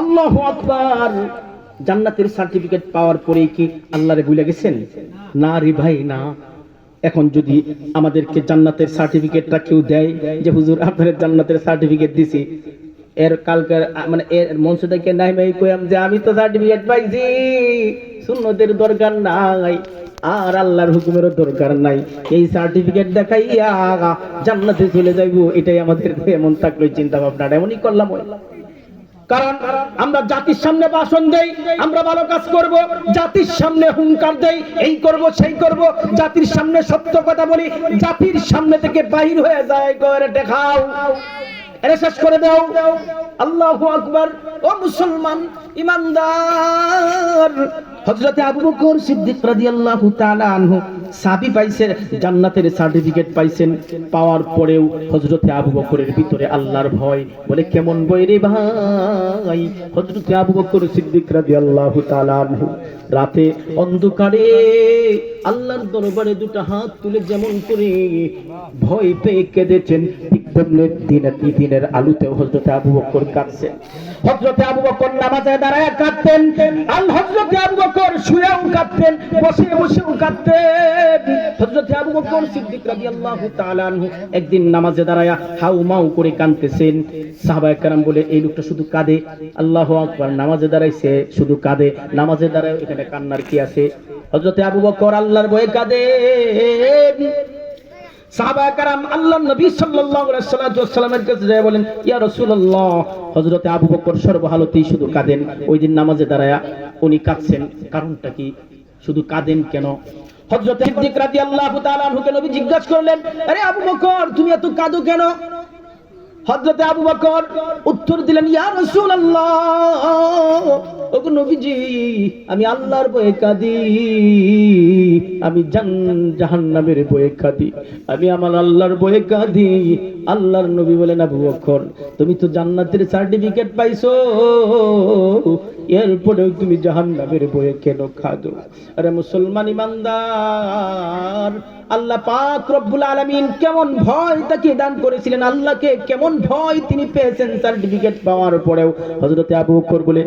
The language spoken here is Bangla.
আল্লাহ আকবার। জান্নাতের সার্টিফিকেট পাওয়ার পরে কি আল্লাহরে ভুলে গেছেন? না রে ভাই, না। এখন যদি আমাদেরকে জান্নাতের সার্টিফিকেটটা কেউ দেয় যে, হুজুর, আপনার জান্নাতের সার্টিফিকেট দিছি। এর কালকের মানে এর মঞ্চ থেকে নাই ভাই কইয়াম যে, আমি তো সার্টিফিকেট পাইছি। সুন্নতের দরকার নাই, আর আল্লাহর হুকুমেরও দরকার নাই। এই সার্টিফিকেট দেখাইয়া জান্নাতে চলে যাইবো, এটাই আমাদের এমন থাকল চিন্তা ভাবনাটা এমনই করলাম। কারণ আমরা জাতির সামনে ভাষণ দেই, আমরা ভালো কাজ করব, জাতির সামনে হুঙ্কার দেই, এই করব, সেই করব, জাতির সামনে সত্য কথা বলি, জাতির সামনে থেকে বাহির হয়ে যায় করে দেখাও। এরে শেষ করে দাও। আল্লাহু আকবার। ও মুসলমান, ইমানদার। হযরতে আবু বকর সিদ্দিক রাদিয়াল্লাহু তাআলা আনহু সাবি পাইছেন, জান্নাতের সার্টিফিকেট পাইছেন, পাওয়ার পরেও হযরতে আবু বকরের ভিতরে আল্লাহর ভয়। বলে, কেমন বই রে ভাই? হযরতে আবু বকর সিদ্দিক তাআলা আনহু, রাতে অন্ধকারে আল্লাহর দরবারে দুটো হাত তুলে যেমন করে ভয় পেয়ে কেঁদেছেন, ঠিক তেমনি দিনের দিনের আলুতেও হযরতে আবু বকর কাঁদছেন। হজরতে আবু বকর নামাজে দাঁড়ায় কাঁদতেন, আল হজরতে আবু বকর শুয়েও কাঁদতেন, বসে বসেও কাঁদতেন। হযরতে আবু বকর সিদ্দিক রাদিয়াল্লাহু তাআলা আনহু একদিন নামাজে দাঁড়ায় হাউ মাউ করে কাঁদতেছেন। সাহাবায়ে কেরাম বলে, এই লোকটা শুধু কাঁদে। আল্লাহু আকবার, নামাজে দাঁড়াইছে, শুধু কাঁদে। নামাজে দাঁড়ায় এখানে কান্নার কি আছে? হযরতে আবু বকর আল্লাহর ভয়ে আল্লাহর নবী সাল্লাল্লাহু আলাইহি কাছে যায় বলেন, ইয়া রাসূলুল্লাহ। হযরতে আবু বকর সর্বহালতেই শুধু কাঁদেন। ওই দিন নামাজে দাঁড়ায়া উনি কাঁদছেন। কারণটা কি? শুধু কাঁদেন কেন? হযরত সিদ্দিক রাদিয়াল্লাহু তাআলা আনহুকে নবী জিজ্ঞাসা করলেন, আরে আবু বকর, তুমি এত কাঁদো কেন? হযরত আবু বকর উত্তর দিলেন, ইয়া রাসূলুল্লাহ ওগো নবীজি, আমি আল্লাহর বয়ে কাঁদি। আমি জান, জাহান্নামের ভয়ে কাঁদি। আমি আমার আল্লাহর বয়ে কাঁদি। আল্লাহর নবী বলেন, আবু বকর, তুমি তো জান্নাতের সার্টিফিকেট পাইছো। এরপরেও তুমি জাহান্নামের ভয়ে কেন খাদো আরে মুসলমান ইমানদার, আল্লাহ পাক রব্বুল আলামিন কেমন ভয় তাকে দান করেছিলেন। আল্লাহকে কেমন ভয় তিনি পেয়েছেন সার্টিফিকেট পাওয়ার পরেও। হযরতে আবু বকর বলে